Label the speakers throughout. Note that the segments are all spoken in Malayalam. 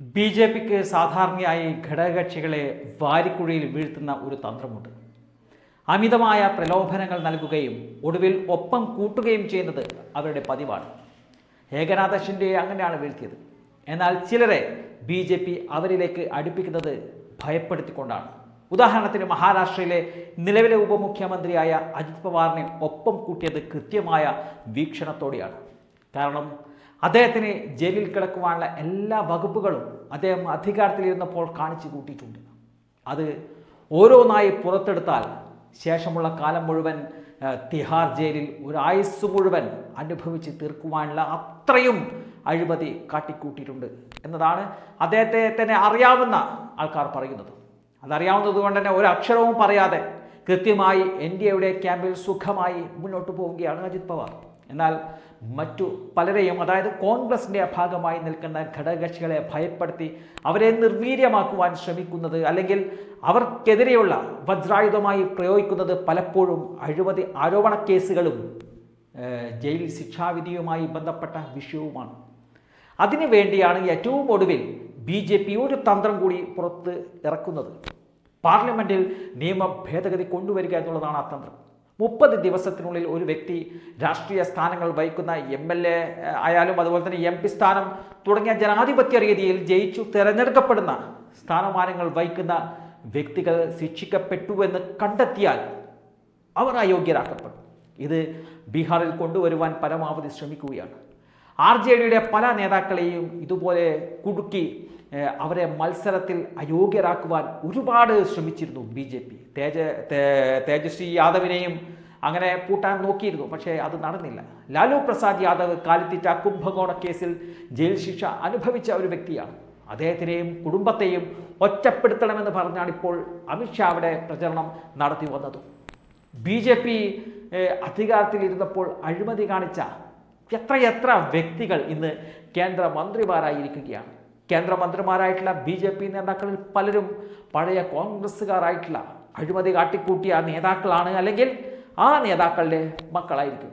Speaker 1: ബി ജെ പിക്ക് സാധാരണയായി ഘടകകക്ഷികളെ വാരിക്കുഴിയിൽ വീഴ്ത്തുന്ന ഒരു തന്ത്രമുണ്ട്. അമിതമായ പ്രലോഭനങ്ങൾ നൽകുകയും ഒടുവിൽ ഒപ്പം കൂട്ടുകയും ചെയ്യുന്നത് അവരുടെ പതിവാണ്. ഏകനാഥ അങ്ങനെയാണ് വീഴ്ത്തിയത്. എന്നാൽ ചിലരെ ബി ജെ പി അവരിലേക്ക് അടുപ്പിക്കുന്നത് ഭയപ്പെടുത്തിക്കൊണ്ടാണ്. ഉദാഹരണത്തിന് മഹാരാഷ്ട്രയിലെ നിലവിലെ ഉപമുഖ്യമന്ത്രിയായ അജിത് പവാറിനെ ഒപ്പം കൂട്ടിയത് കൃത്യമായ വീക്ഷണത്തോടെയാണ്. കാരണം അദ്ദേഹത്തിന് ജയിലിൽ കിടക്കുവാനുള്ള എല്ലാ വകുപ്പുകളും അദ്ദേഹം അധികാരത്തിലിരുന്നപ്പോൾ കാണിച്ചു കൂട്ടിയിട്ടുണ്ട്. അത് ഓരോന്നായി പുറത്തെടുത്താൽ ശേഷമുള്ള കാലം മുഴുവൻ തിഹാർ ജയിലിൽ ഒരു മുഴുവൻ അനുഭവിച്ച് തീർക്കുവാനുള്ള അത്രയും അഴിമതി കാട്ടിക്കൂട്ടിയിട്ടുണ്ട് എന്നതാണ് അദ്ദേഹത്തെ തന്നെ അറിയാവുന്ന ആൾക്കാർ പറയുന്നത്. അതറിയാവുന്നത് കൊണ്ട് തന്നെ ഒരു അക്ഷരവും പറയാതെ കൃത്യമായി എൻ ഡി എയുടെ ക്യാമ്പിൽ സുഖമായി മുന്നോട്ട് പോവുകയാണ് അജിത് പവാർ. എന്നാൽ മറ്റു പലരെയും അതായത് കോൺഗ്രസിന്റെ ഭാഗമായി നിൽക്കുന്ന ഘടകകക്ഷികളെ ഭയപ്പെടുത്തി അവരെ നിർവീര്യമാക്കുവാൻ ശ്രമിക്കുന്നത് അല്ലെങ്കിൽ അവർക്കെതിരെയുള്ള വജ്രായുധമായി പ്രയോഗിക്കുന്നത് പലപ്പോഴും അഴിമതി ആരോപണ കേസുകളും ജയിൽ ശിക്ഷാവിധിയുമായി ബന്ധപ്പെട്ട വിഷയവുമാണ്. അതിനു വേണ്ടിയാണ് ഏറ്റവും ഒടുവിൽ ബി ജെ പി ഒരു തന്ത്രം കൂടി പുറത്ത് ഇറക്കുന്നത്. പാർലമെന്റിൽ നിയമ ഭേദഗതി കൊണ്ടുവരിക എന്നുള്ളതാണ് ആ തന്ത്രം. മുപ്പത് ദിവസത്തിനുള്ളിൽ ഒരു വ്യക്തി രാഷ്ട്രീയ സ്ഥാനങ്ങൾ വഹിക്കുന്ന എം എൽ എ ആയാലും അതുപോലെ തന്നെ എം പി സ്ഥാനം തുടങ്ങിയ ജനാധിപത്യ രീതിയിൽ ജയിച്ചു തിരഞ്ഞെടുക്കപ്പെടുന്ന സ്ഥാനമാനങ്ങൾ വഹിക്കുന്ന വ്യക്തികൾ ശിക്ഷിക്കപ്പെട്ടുവെന്ന് കണ്ടെത്തിയാൽ അവർ അയോഗ്യരാക്കപ്പെടും. ഇത് ബീഹാറിൽ കൊണ്ടുവരുവാൻ പരമാവധി ശ്രമിക്കുകയാണ്. ആർ ജെ ഡിയുടെ പല നേതാക്കളെയും ഇതുപോലെ കുടുക്കി അവരെ മത്സരത്തിൽ അയോഗ്യരാക്കുവാൻ ഒരുപാട് ശ്രമിച്ചിരുന്നു B J P. Teja Tejashwi യാദവിനെയും അങ്ങനെ പൂട്ടാൻ നോക്കിയിരുന്നു പക്ഷേ അത് നടന്നില്ല. ലാലു പ്രസാദ് യാദവ് കാലിത്തീറ്റ കുംഭകോണ കേസിൽ ജയിൽ ശിക്ഷ അനുഭവിച്ച ഒരു വ്യക്തിയാണ്. അദ്ദേഹത്തിനെയും കുടുംബത്തെയും ഒറ്റപ്പെടുത്തണമെന്ന് പറഞ്ഞാണ് ഇപ്പോൾ അവിടെ പ്രചരണം നടത്തി വന്നത്. ബി ജെ പി അധികാരത്തിലിരുന്നപ്പോൾ അഴിമതി കാണിച്ച എത്രയെത്ര വ്യക്തികൾ ഇന്ന് കേന്ദ്രമന്ത്രിമാരായിരിക്കുകയാണ്. കേന്ദ്രമന്ത്രിമാരായിട്ടുള്ള ബി ജെ പി നേതാക്കളിൽ പലരും പഴയ കോൺഗ്രസ്സുകാരായിട്ടുള്ള അഴിമതി കാട്ടിക്കൂട്ടിയ നേതാക്കളാണ് അല്ലെങ്കിൽ ആ നേതാക്കളുടെ മക്കളായിരിക്കും.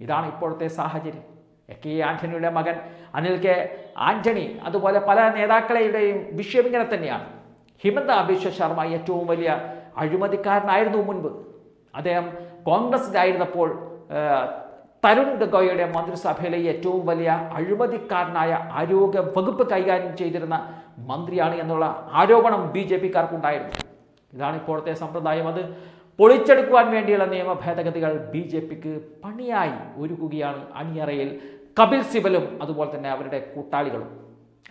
Speaker 1: ഇതാണ് ഇപ്പോഴത്തെ സാഹചര്യം. എ കെ ആന്റണിയുടെ മകൻ അനിൽ കെ ആന്റണി അതുപോലെ പല നേതാക്കളുടെയും വിഷയം ഇങ്ങനെ തന്നെയാണ്. ഹിമന്ത അഭിശ്വ ശർമ്മ ഏറ്റവും വലിയ അഴിമതിക്കാരനായിരുന്നു മുൻപ്. അദ്ദേഹം കോൺഗ്രസിലായിരുന്നപ്പോൾ ആ, തരുൺ ഗഗോയുടെ മന്ത്രിസഭയിലെ ഏറ്റവും വലിയ അഴിമതിക്കാരനായ ആരോഗ്യ വകുപ്പ് കൈകാര്യം ചെയ്തിരുന്ന മന്ത്രിയാണ് എന്നുള്ള ആരോപണം ബി ജെ പിക്കാർക്കുണ്ടായിരുന്നു. ഇതാണ് ഇപ്പോഴത്തെ സമ്പ്രദായം. അത് പൊളിച്ചെടുക്കുവാൻ വേണ്ടിയുള്ള നിയമ ഭേദഗതികൾ ബി ജെ പിക്ക് പണിയായി ഒരുക്കുകയാണ് അണിയറയിൽ കപിൽ സിബലും അതുപോലെ തന്നെ അവരുടെ കൂട്ടാളികളും.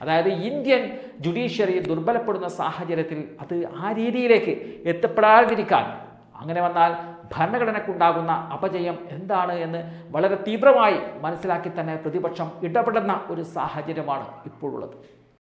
Speaker 1: അതായത് ഇന്ത്യൻ ജുഡീഷ്യറി ദുർബലപ്പെടുന്ന സാഹചര്യത്തിൽ അത് ആ രീതിയിലേക്ക് എത്തപ്പെടാതിരിക്കാൻ അങ്ങനെ വന്നാൽ ഭരണഘടനക്കുണ്ടാകുന്ന അപജയം എന്താണ് എന്ന് വളരെ തീവ്രമായി മനസ്സിലാക്കി തന്നെ പ്രതിപക്ഷം ഇടപെടുന്ന ഒരു സാഹചര്യമാണ് ഇപ്പോഴുള്ളത്.